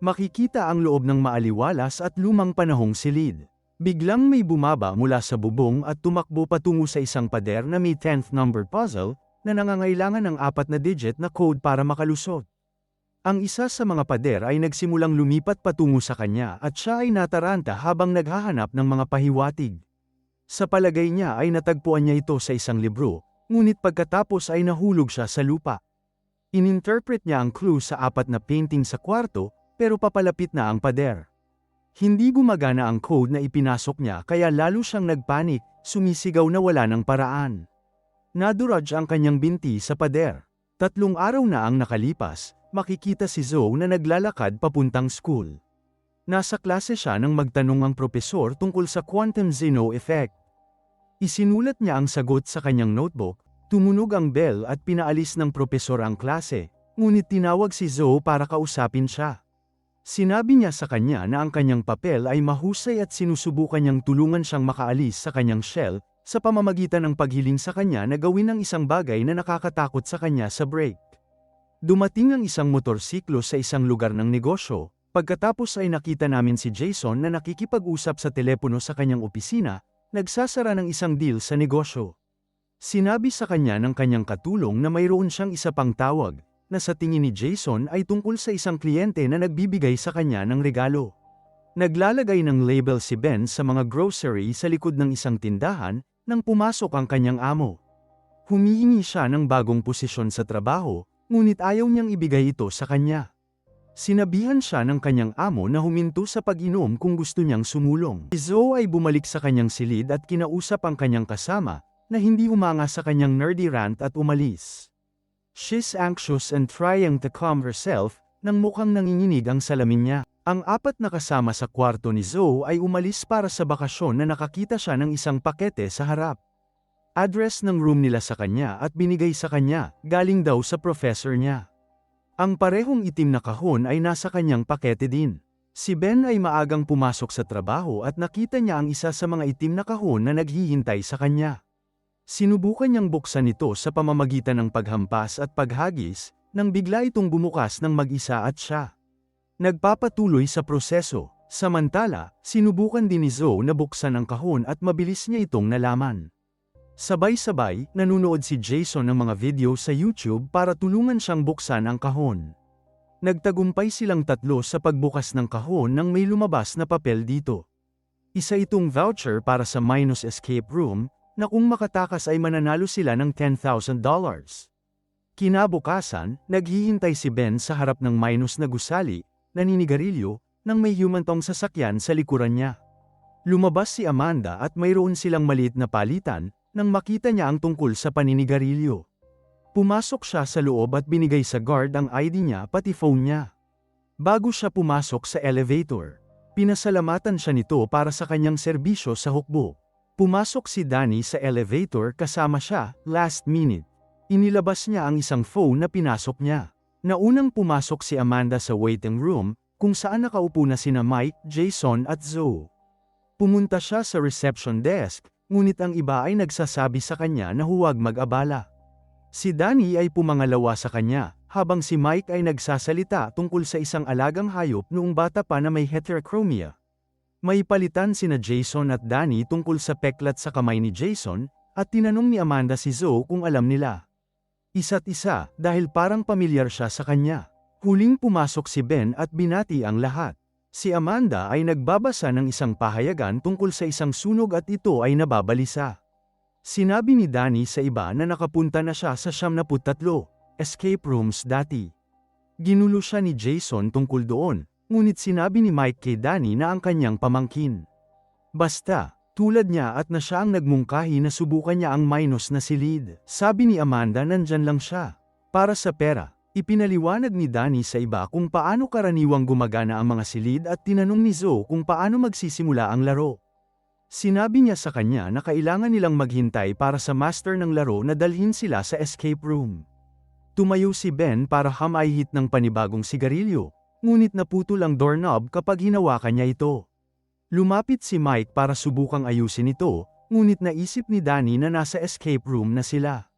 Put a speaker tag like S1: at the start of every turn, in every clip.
S1: Makikita ang loob ng maaliwalas at lumang panahong silid. Biglang may bumaba mula sa bubong at tumakbo patungo sa isang pader na may 10th number puzzle, na nangangailangan ng apat na digit na code para makalusot. Ang isa sa mga pader ay nagsimulang lumipat patungo sa kanya at siya ay nataranta habang naghahanap ng mga pahiwatig. Sa palagay niya ay natagpuan niya ito sa isang libro, ngunit pagkatapos ay nahulog siya sa lupa. Ininterpret niya ang clue sa apat na painting sa kwarto, pero papalapit na ang pader. Hindi gumagana ang code na ipinasok niya kaya lalo siyang nagpanik, sumisigaw na wala ng paraan. Naduraj ang kanyang binti sa pader. Tatlong araw na ang nakalipas, makikita si Zoe na naglalakad papuntang school. Nasa klase siya nang magtanong ang propesor tungkol sa quantum Zeno effect. Isinulat niya ang sagot sa kanyang notebook, tumunog ang bell at pinaalis ng propesor ang klase, ngunit tinawag si Zoe para kausapin siya. Sinabi niya sa kanya na ang kanyang papel ay mahusay at sinusubukan niyang tulungan siyang makaalis sa kanyang shell, sa pamamagitan ng paghiling sa kanya na gawin ang isang bagay na nakakatakot sa kanya sa break. Dumating ang isang motorsiklo sa isang lugar ng negosyo, pagkatapos ay nakita namin si Jason na nakikipag-usap sa telepono sa kanyang opisina, nagsasara ng isang deal sa negosyo. Sinabi sa kanya ng kanyang katulong na mayroon siyang isa pang tawag, na sa tingin ni Jason ay tungkol sa isang kliyente na nagbibigay sa kanya ng regalo. Naglalagay ng label si Ben sa mga grocery sa likod ng isang tindahan, nang pumasok ang kanyang amo. Humihingi siya ng bagong posisyon sa trabaho, ngunit ayaw niyang ibigay ito sa kanya. Sinabihan siya ng kanyang amo na huminto sa pag-inom kung gusto niyang sumulong. Si Zoe ay bumalik sa kanyang silid at kinausap ang kanyang kasama, na hindi umanga sa kanyang nerdy rant at umalis. She's anxious and trying to calm herself, nang mukhang nanginginig ang salamin niya. Ang apat na kasama sa kwarto ni Zoe ay umalis para sa bakasyon na nakakita siya ng isang pakete sa harap. Address ng room nila sa kanya at binigay sa kanya, galing daw sa professor niya. Ang parehong itim na kahon ay nasa kanyang pakete din. Si Ben ay maagang pumasok sa trabaho at nakita niya ang isa sa mga itim na kahon na naghihintay sa kanya. Sinubukan niyang buksan ito sa pamamagitan ng paghampas at paghagis, nang bigla itong bumukas ng mag-isa at siya. Nagpapatuloy sa proseso, samantala, sinubukan din ni Zoe na buksan ang kahon at mabilis niya itong nalaman. Sabay-sabay, nanunood si Jason ng mga video sa YouTube para tulungan siyang buksan ang kahon. Nagtagumpay silang tatlo sa pagbukas ng kahon nang may lumabas na papel dito. Isa itong voucher para sa Minus Escape Room, na kung makatakas ay mananalo sila ng $10,000. Kinabukasan, naghihintay si Ben sa harap ng Minus na gusali, naninigarilyo, nang may humantong sasakyan sa likuran niya. Lumabas si Amanda at mayroon silang maliit na palitan, nang makita niya ang tungkol sa paninigarilyo. Pumasok siya sa loob at binigay sa guard ang ID niya pati phone niya. Bago siya pumasok sa elevator, pinasalamatan siya nito para sa kanyang serbisyo sa hukbo. Pumasok si Danny sa elevator kasama siya, last minute. Inilabas niya ang isang phone na pinasok niya. Naunang pumasok si Amanda sa waiting room, kung saan nakaupo na sina Mike, Jason at Zoe. Pumunta siya sa reception desk, ngunit ang iba ay nagsasabi sa kanya na huwag mag-abala. Si Danny ay pumangalawa sa kanya, habang si Mike ay nagsasalita tungkol sa isang alagang hayop noong bata pa na may heterochromia. May palitan sina Jason at Danny tungkol sa peklat sa kamay ni Jason, at tinanong ni Amanda si Zoe kung alam nila. Isa't isa, dahil parang pamilyar siya sa kanya. Huling pumasok si Ben at binati ang lahat. Si Amanda ay nagbabasa ng isang pahayagan tungkol sa isang sunog at ito ay nababalisa. Sinabi ni Danny sa iba na nakapunta na siya sa 73 escape rooms dati. Ginulo siya ni Jason tungkol doon, ngunit sinabi ni Mike kay Danny na ang kanyang pamangkin. Basta, tulad niya at na siya ang nagmungkahi na subukan niya ang minus na silid. Sabi ni Amanda nandyan lang siya. Para sa pera, ipinaliwanag ni Danny sa iba kung paano karaniwang gumagana ang mga silid at tinanong ni Zoe kung paano magsisimula ang laro. Sinabi niya sa kanya na kailangan nilang maghintay para sa master ng laro na dalhin sila sa escape room. Tumayo si Ben para hamayhit ng panibagong sigarilyo, ngunit naputol ang doorknob kapag hinawakan niya ito. Lumapit si Mike para subukang ayusin ito, ngunit naisip ni Danny na nasa escape room na sila.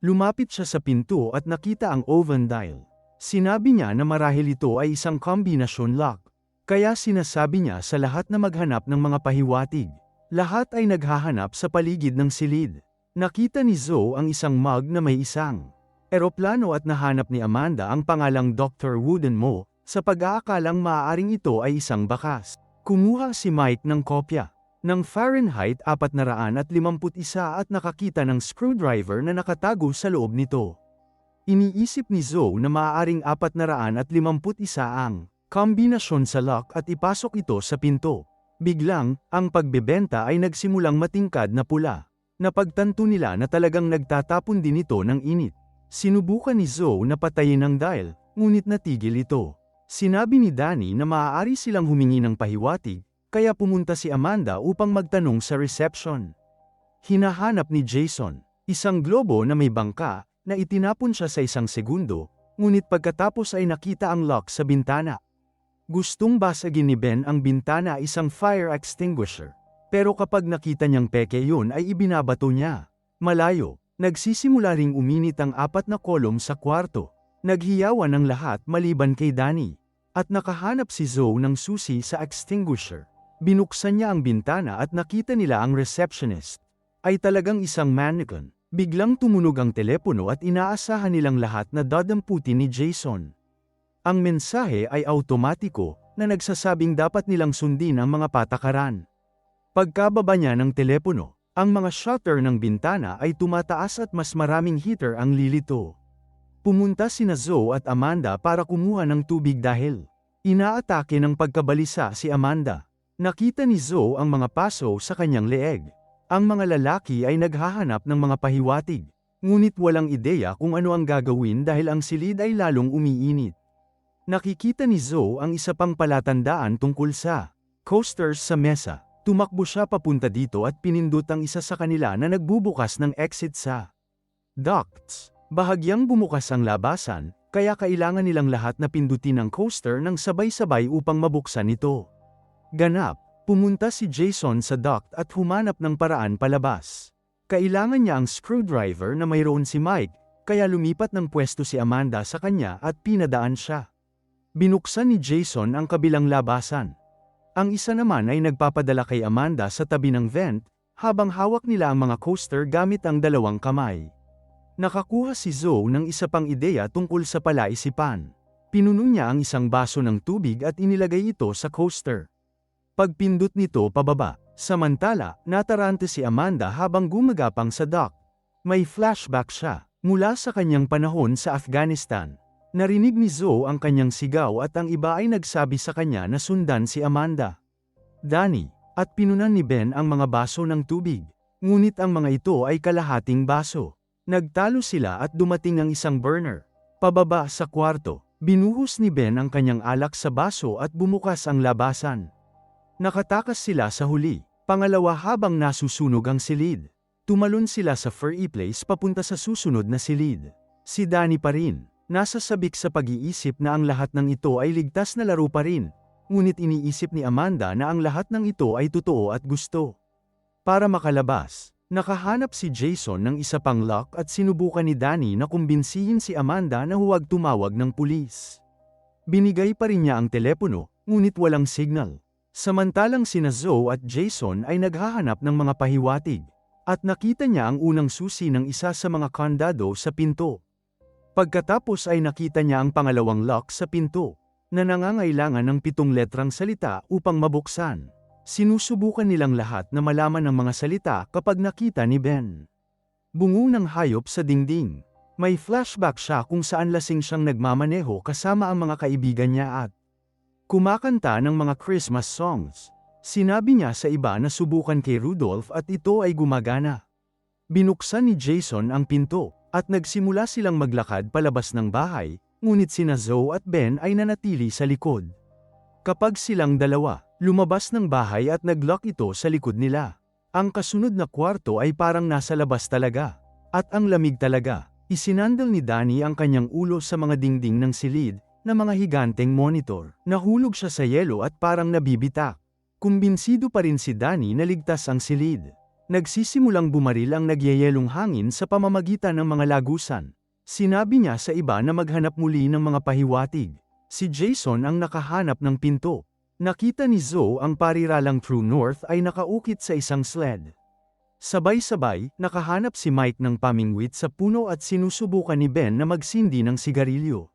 S1: Lumapit siya sa pinto at nakita ang oven dial. Sinabi niya na marahil ito ay isang kombinasyon lock. Kaya sinasabi niya sa lahat na maghanap ng mga pahiwatig. Lahat ay naghahanap sa paligid ng silid. Nakita ni Zoe ang isang mug na may isang eroplano at nahanap ni Amanda ang pangalang Dr. Wooden Mo, sa pag-aakalang maaaring ito ay isang bakas. Kumuha si Mike ng kopya ng Fahrenheit 451 at nakakita ng screwdriver na nakatago sa loob nito. Iniisip ni Zoe na maaaring 451 ang kombinasyon sa lock at ipasok ito sa pinto. Biglang, ang pagbebenta ay nagsimulang matingkad na pula. Napagtanto nila na talagang nagtatapon din ito ng init. Sinubukan ni Zoe na patayin ang dial, ngunit natigil ito. Sinabi ni Danny na maaari silang humingi ng pahiwatig, kaya pumunta si Amanda upang magtanong sa reception. Hinahanap ni Jason, isang globo na may bangka, na itinapon siya sa isang segundo, ngunit pagkatapos ay nakita ang lock sa bintana. Gustong basagin ni Ben ang bintana isang fire extinguisher. Pero kapag nakita niyang peke yun ay ibinabato niya. Malayo, nagsisimula ring uminit ang apat na kolom sa kwarto. Naghiyawan ang lahat maliban kay Danny. At nakahanap si Zoe ng susi sa extinguisher. Binuksan niya ang bintana at nakita nila ang receptionist. Ay talagang isang mannequin. Biglang tumunog ang telepono at inaasahan nilang lahat na dadamputin ni Jason. Ang mensahe ay automatiko na nagsasabing dapat nilang sundin ang mga patakaran. Pagkababa niya ng telepono, ang mga shutter ng bintana ay tumataas at mas maraming heater ang lilito. Pumunta sina Zoe at Amanda para kumuha ng tubig dahil inaatake ng pagkabalisa si Amanda. Nakita ni Zoe ang mga paso sa kanyang leeg. Ang mga lalaki ay naghahanap ng mga pahiwatig, ngunit walang ideya kung ano ang gagawin dahil ang silid ay lalong umiinit. Nakikita ni Zoe ang isa pang palatandaan tungkol sa coasters sa mesa. Tumakbo siya papunta dito at pinindot ang isa sa kanila na nagbubukas ng exit sa ducts. Bahagyang bumukas ang labasan, kaya kailangan nilang lahat na pindutin ang coaster ng sabay-sabay upang mabuksan ito. Ganap, pumunta si Jason sa duct at humanap ng paraan palabas. Kailangan niya ang screwdriver na mayroon si Mike, kaya lumipat ng pwesto si Amanda sa kanya at pinadaan siya. Binuksan ni Jason ang kabilang labasan. Ang isa naman ay nagpapadala kay Amanda sa tabi ng vent, habang hawak nila ang mga coaster gamit ang dalawang kamay. Nakakuha si Zoe ng isa pang ideya tungkol sa palaisipan. Pinuno niya ang isang baso ng tubig at inilagay ito sa coaster. Pagpindot nito pababa, samantala, natarante si Amanda habang gumagapang sa dock. May flashback siya, mula sa kanyang panahon sa Afghanistan. Narinig ni Zoe ang kanyang sigaw at ang iba ay nagsabi sa kanya na sundan si Amanda. Danny, at pinunan ni Ben ang mga baso ng tubig. Ngunit ang mga ito ay kalahating baso. Nagtalo sila at dumating ang isang burner. Pababa sa kwarto, binuhos ni Ben ang kanyang alak sa baso at bumukas ang labasan. Nakatakas sila sa huli, pangalawa habang nasusunog ang silid. Tumalon sila sa furry place papunta sa susunod na silid. Si Danny pa rin, nasa sabik sa pag-iisip na ang lahat ng ito ay ligtas na laro pa rin, ngunit iniisip ni Amanda na ang lahat ng ito ay totoo at gusto. Para makalabas, Nakahanap si Jason ng isa pang lock at sinubukan ni Danny na kumbinsihin si Amanda na huwag tumawag ng pulis. Binigay pa rin niya ang telepono, ngunit walang signal. Samantalang sina Zoe at Jason ay naghahanap ng mga pahiwatig, at nakita niya ang unang susi ng isa sa mga kandado sa pinto. Pagkatapos ay nakita niya ang pangalawang lock sa pinto, na nangangailangan ng pitong letrang salita upang mabuksan. Sinusubukan nilang lahat na malaman ang mga salita kapag nakita ni Ben. Bungo ng hayop sa dingding. May flashback siya kung saan lasing siyang nagmamaneho kasama ang mga kaibigan niya at kumakanta ng mga Christmas songs. Sinabi niya sa iba na subukan kay Rudolph at ito ay gumagana. Binuksan ni Jason ang pinto, at nagsimula silang maglakad palabas ng bahay, ngunit sina Zoe at Ben ay nanatili sa likod. Kapag silang dalawa, Lumabas ng bahay at naglock ito sa likod nila. Ang kasunod na kwarto ay parang nasa labas talaga. At ang lamig talaga. Isinandal ni Danny ang kanyang ulo sa mga dingding ng silid, na mga higanteng monitor. Nahulog siya sa yelo at parang nabibitak. Kumbinsido pa rin si Danny na ligtas ang silid. Nagsisimulang bumaril ang nagyayelong hangin sa pamamagitan ng mga lagusan. Sinabi niya sa iba na maghanap muli ng mga pahiwatig. Si Jason ang nakahanap ng pinto. Nakita ni Zoe ang pariralang True North ay nakaukit sa isang sled. Sabay-sabay, nakahanap si Mike ng pamingwit sa puno at sinusubukan ni Ben na magsindi ng sigarilyo.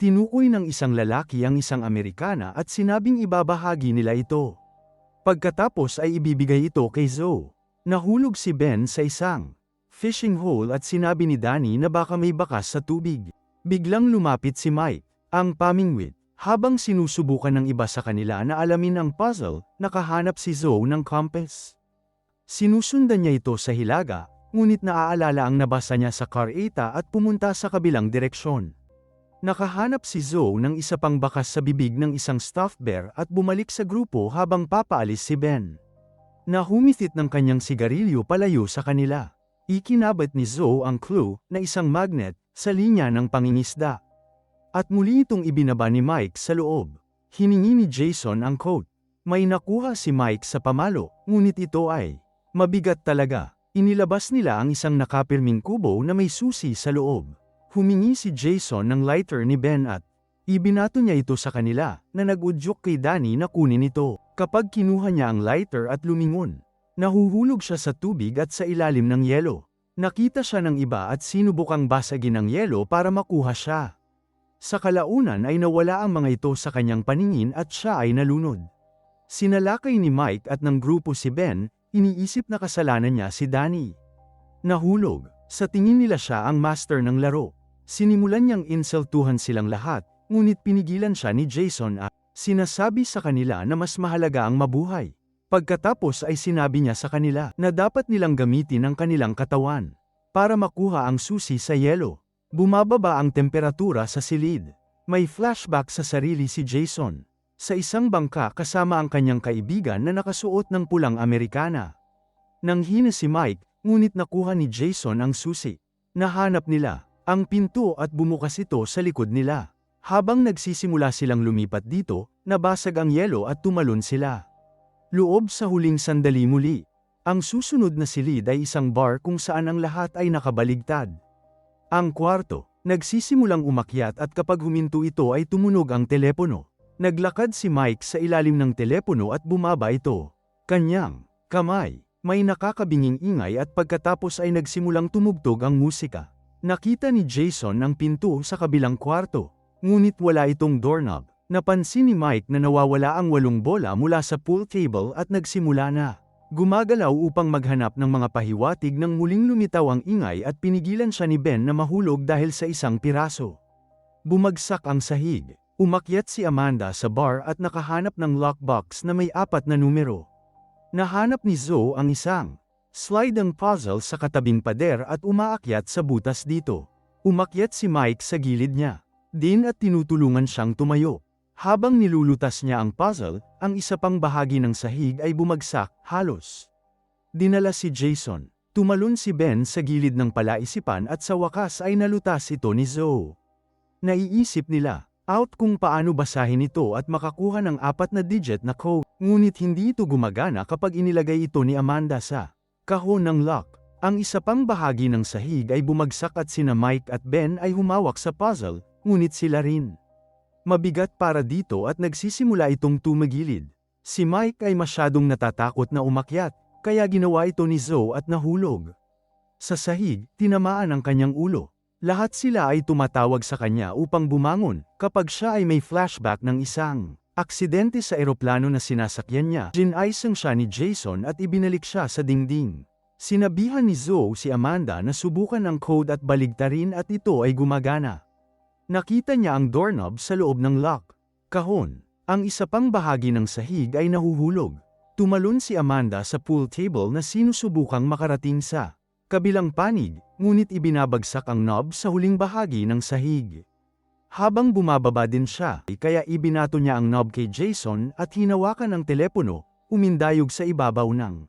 S1: Tinukoy ng isang lalaki ang isang Amerikana at sinabing ibabahagi nila ito. Pagkatapos ay ibibigay ito kay Zoe. Nahulog si Ben sa isang fishing hole at sinabi ni Danny na baka may bakas sa tubig. Biglang lumapit si Mike, ang pamingwit. Habang sinusubukan ng iba sa kanila na alamin ang puzzle, nakahanap si Zoe ng compass. Sinusundan niya ito sa hilaga, ngunit naaalala ang nabasa niya sa car 8 at pumunta sa kabilang direksyon. Nakahanap si Zoe ng isa pang bakas sa bibig ng isang stuffed bear at bumalik sa grupo habang papaalis si Ben. Nahumitit ng kanyang sigarilyo palayo sa kanila. Ikinabat ni Zoe ang clue na isang magnet sa linya ng pangingisda. At muli itong ibinaba ni Mike sa loob. Hiningi ni Jason ang coat. May nakuha si Mike sa pamalo, ngunit ito ay Mabigat talaga. Inilabas nila ang isang nakapirming kubo na may susi sa loob. Humingi si Jason ng lighter ni Ben at ibinato niya ito sa kanila na nagudyok kay Danny na kunin ito. Kapag kinuha niya ang lighter at lumingon, nahuhulog siya sa tubig at sa ilalim ng yelo. Nakita siya ng iba at sinubukang basagin ang yelo para makuha siya. Sa kalaunan ay nawala ang mga ito sa kanyang paningin at siya ay nalunod. Sinalakay ni Mike at ng grupo si Ben Iniisip na kasalanan niya si Danny. Nahulog, sa tingin nila siya ang master ng laro. Sinimulan niyang insultuhan silang lahat, ngunit pinigilan siya ni Jason at sinasabi sa kanila na mas mahalaga ang mabuhay. Pagkatapos ay sinabi niya sa kanila na dapat nilang gamitin ang kanilang katawan para makuha ang susi sa yelo. Bumababa ang temperatura sa silid. May flashback sa sarili si Jason. Sa isang bangka kasama ang kanyang kaibigan na nakasuot ng pulang Amerikana. Nang hina si Mike, ngunit nakuha ni Jason ang susi. Nahanap nila ang pinto at bumukas ito sa likod nila. Habang nagsisimula silang lumipat dito, nabasag ang yelo at tumalon sila. Loob sa huling sandali muli. Ang susunod na silid ay isang bar kung saan ang lahat ay nakabaligtad. Ang kwarto, nagsisimulang umakyat at kapag huminto ito ay tumunog ang telepono. Naglakad si Mike sa ilalim ng telepono at bumaba ito. Kanyang kamay, may nakakabinging ingay at pagkatapos ay nagsimulang tumugtog ang musika. Nakita ni Jason ang pinto sa kabilang kwarto, ngunit wala itong doorknob. Napansin ni Mike na nawawala ang walong bola mula sa pool table at nagsimula na. Gumagalaw upang maghanap ng mga pahiwatig nang muling lumitaw ang ingay at pinigilan siya ni Ben na mahulog dahil sa isang piraso. Bumagsak ang sahig. Umakyat si Amanda sa bar at nakahanap ng lockbox na may apat na numero. Nahanap ni Zoe ang isang sliding puzzle sa katabing pader at umaakyat sa butas dito. Umakyat si Mike sa gilid niya. Din at tinutulungan siyang tumayo. Habang nilulutas niya ang puzzle, ang isa pang bahagi ng sahig ay bumagsak, halos. Dinala si Jason. Tumalon si Ben sa gilid ng palaisipan at sa wakas ay nalutas ito ni Zoe. Naiisip nila, out kung paano basahin ito at makakuha ng apat na digit na code. Ngunit hindi ito gumagana kapag inilagay ito ni Amanda sa kahon ng lock. Ang isa pang bahagi ng sahig ay bumagsak at sina Mike at Ben ay humawak sa puzzle, ngunit sila rin. Mabigat para dito at nagsisimula itong tumagilid. Si Mike ay masyadong natatakot na umakyat, kaya ginawa ito ni Zoe at nahulog. Sa sahig, tinamaan ang kanyang ulo. Lahat sila ay tumatawag sa kanya upang bumangon, kapag siya ay may flashback ng isang aksidente sa eroplano na sinasakyan niya. Ginaisang siya ni Jason at ibinalik siya sa dingding. Sinabihan ni Zoe si Amanda na subukan ang code at baligtarin at ito ay gumagana. Nakita niya ang doorknob sa loob ng lock. Kahon. Ang isa pang bahagi ng sahig ay nahuhulog. Tumalon si Amanda sa pool table na sinusubukang makarating sa kabilang panig, ngunit ibinabagsak ang knob sa huling bahagi ng sahig. Habang bumababa din siya, kaya ibinato niya ang knob kay Jason at hinawakan ang telepono, umindayog sa ibabaw ng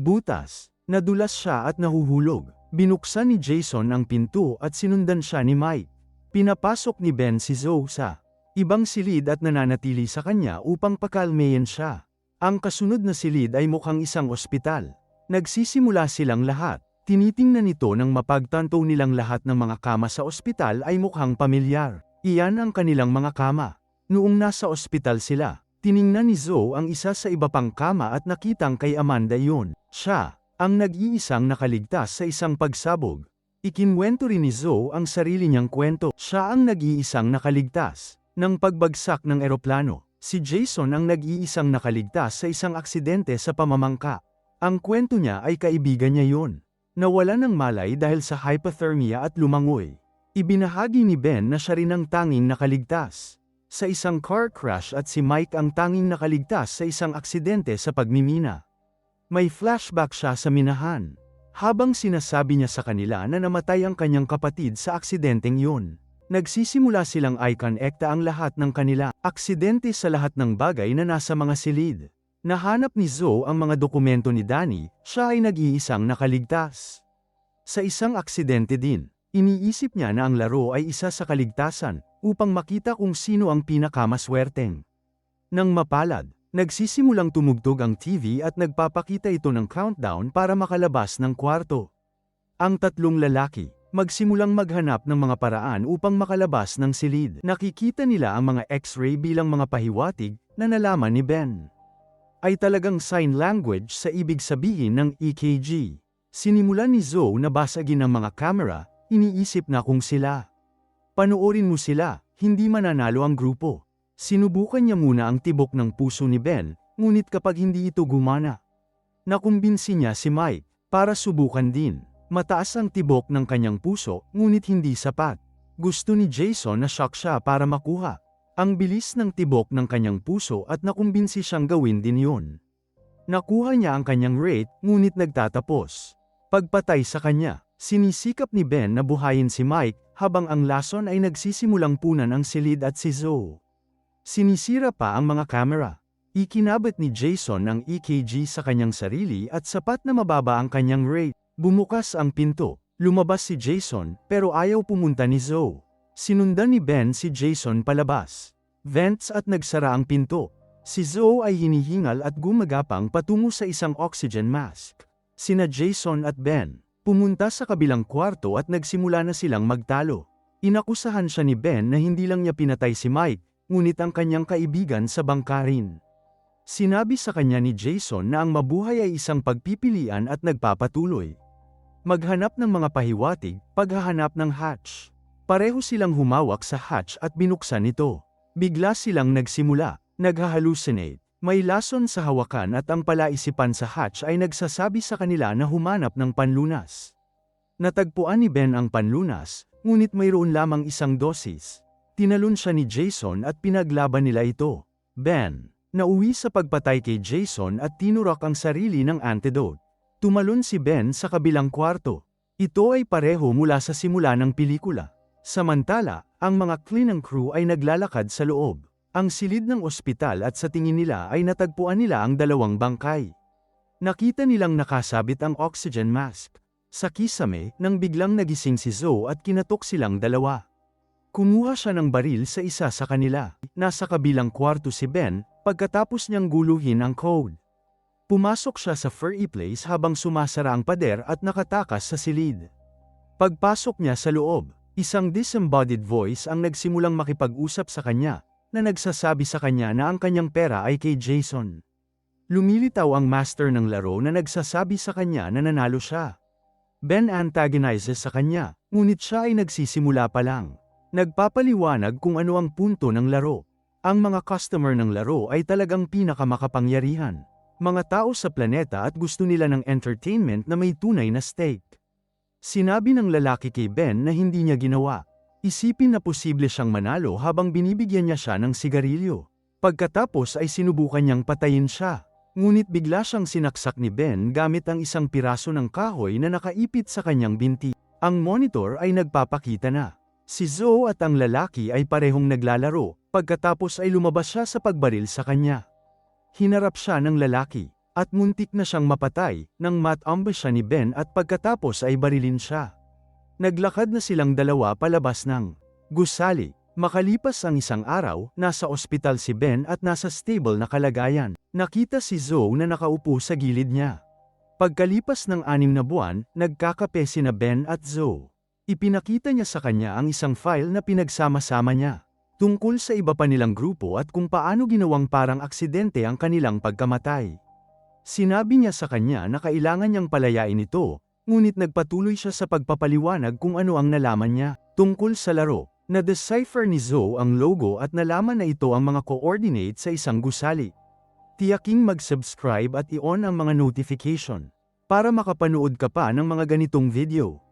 S1: butas. Nadulas siya at nahuhulog. Binuksan ni Jason ang pinto at sinundan siya ni Mike. Pinapasok ni Ben si Zoe sa ibang silid at nananatili sa kanya upang pakalmeyin siya. Ang kasunod na silid ay mukhang isang ospital. Nagsisimula silang lahat Tinitingnan ito nang mapagtanto nilang lahat ng mga kama sa ospital ay mukhang pamilyar. Iyan ang kanilang mga kama. Noong nasa ospital sila, tiningnan ni Zoe ang isa sa iba pang kama at nakitang kay Amanda yun. Siya, ang nag-iisang nakaligtas sa isang pagsabog. Ikinwento rin ni Zoe ang sarili niyang kwento. Siya ang nag-iisang nakaligtas. Nang pagbagsak ng eroplano, si Jason ang nag-iisang nakaligtas sa isang aksidente sa pamamangka. Ang kwento niya ay kaibigan niya yun. Nawala ng malay dahil sa hypothermia at lumangoy. Ibinahagi ni Ben na siya rin ang tanging nakaligtas. Sa isang car crash at si Mike ang tanging nakaligtas sa isang aksidente sa pagmimina. May flashback siya sa minahan. Habang sinasabi niya sa kanila na namatay ang kanyang kapatid sa aksidenteng yun. Nagsisimula silang i-connecta ang lahat ng kanila. Aksidente sa lahat ng bagay na nasa mga silid. Nahanap ni Zoe ang mga dokumento ni Danny, siya ay nag-iisang nakaligtas. Sa isang aksidente din, iniisip niya na ang laro ay isa sa kaligtasan, upang makita kung sino ang pinakamaswerteng. Nang mapalad, nagsisimulang tumugtog ang TV at nagpapakita ito ng countdown para makalabas ng kwarto. Ang tatlong lalaki, magsimulang maghanap ng mga paraan upang makalabas ng silid. Nakikita nila ang mga x-ray bilang mga pahiwatig na nalaman ni Ben ay talagang sign language sa ibig sabihin ng EKG. Sinimulan ni Zoe na basagin ang mga camera, iniisip na kung sila. Panoorin mo sila, hindi mananalo ang grupo. Sinubukan niya muna ang tibok ng puso ni Ben, ngunit kapag hindi ito gumana. Nakumbinsi niya si Mike, para subukan din. Mataas ang tibok ng kanyang puso, ngunit hindi sapat. Gusto ni Jason na shock siya para makuha. Ang bilis ng tibok ng kanyang puso at nakumbinsi siyang gawin din yun. Nakuha niya ang kanyang rate, ngunit nagtatapos. Pagpatay sa kanya, sinisikap ni Ben na buhayin si Mike, habang ang lason ay nagsisimulang punan ang silid at si Zoe. Sinisira pa ang mga camera. Ikinabit ni Jason ang EKG sa kanyang sarili at sapat na mababa ang kanyang rate. Bumukas ang pinto. Lumabas si Jason, pero ayaw pumunta ni Zoe. Sinundan ni Ben si Jason palabas. Vents at nagsara ang pinto. Si Zoe ay hinihingal at gumagapang patungo sa isang oxygen mask. Sina Jason at Ben, pumunta sa kabilang kwarto at nagsimula na silang magtalo. Inakusahan siya ni Ben na hindi lang niya pinatay si Mike, ngunit ang kanyang kaibigan sa bangka rin. Sinabi sa kanya ni Jason na ang mabuhay ay isang pagpipilian at nagpapatuloy. Maghanap ng mga pahiwatig, paghahanap ng hatch. Pareho silang humawak sa hatch at binuksan ito. Bigla silang nagsimula, naghahalucinate. May lason sa hawakan at ang palaisipan sa hatch ay nagsasabi sa kanila na humanap ng panlunas. Natagpuan ni Ben ang panlunas, ngunit mayroon lamang isang dosis. Tinalon siya ni Jason at pinaglaban nila ito. Ben, nauwi sa pagpatay kay Jason at tinurak ang sarili ng antidote. Tumalon si Ben sa kabilang kwarto. Ito ay pareho mula sa simula ng pelikula. Samantala, ang mga cleaning crew ay naglalakad sa loob. Ang silid ng ospital at sa tingin nila ay natagpuan nila ang dalawang bangkay. Nakita nilang nakasabit ang oxygen mask. Sa kisame, nang biglang nagising si Zoe at kinatok silang dalawa. Kumuha siya ng baril sa isa sa kanila. Nasa kabilang kwarto si Ben, pagkatapos niyang guluhin ang code. Pumasok siya sa furry place habang sumasara ang pader at nakatakas sa silid. Pagpasok niya sa loob, Isang disembodied voice ang nagsimulang makipag-usap sa kanya, na nagsasabi sa kanya na ang kanyang pera ay kay Jason. Lumilitaw ang master ng laro na nagsasabi sa kanya na nanalo siya. Ben antagonizes sa kanya, ngunit siya ay nagsisimula pa lang. Nagpapaliwanag kung ano ang punto ng laro. Ang mga customer ng laro ay talagang pinakamakapangyarihan. Mga tao sa planeta at gusto nila ng entertainment na may tunay na stake. Sinabi ng lalaki kay Ben na hindi niya ginawa. Isipin na posible siyang manalo habang binibigyan niya siya ng sigarilyo. Pagkatapos ay sinubukan niyang patayin siya. Ngunit bigla siyang sinaksak ni Ben gamit ang isang piraso ng kahoy na nakaipit sa kanyang binti. Ang monitor ay nagpapakita na. Si Zoe at ang lalaki ay parehong naglalaro, pagkatapos ay lumabas siya sa pagbaril sa kanya. Hinarap siya ng lalaki at muntik na siyang mapatay, nang matambe siya ni Ben at pagkatapos ay barilin siya. Naglakad na silang dalawa palabas ng gusali. Makalipas ang isang araw, nasa ospital si Ben at nasa stable na kalagayan. Nakita si Zoe na nakaupo sa gilid niya. Pagkalipas ng anim na buwan, nagkakape sina Ben at Zoe. Ipinakita niya sa kanya ang isang file na pinagsama-sama niya. Tungkol sa iba pa nilang grupo at kung paano ginawang parang aksidente ang kanilang pagkamatay. Sinabi niya sa kanya na kailangan niyang palayain ito, ngunit nagpatuloy siya sa pagpapaliwanag kung ano ang nalaman niya. Tungkol sa laro, na-decipher ni Zoe ang logo at nalaman na ito ang mga coordinates sa isang gusali. Tiyaking mag-subscribe at i-on ang mga notification para makapanood ka pa ng mga ganitong video.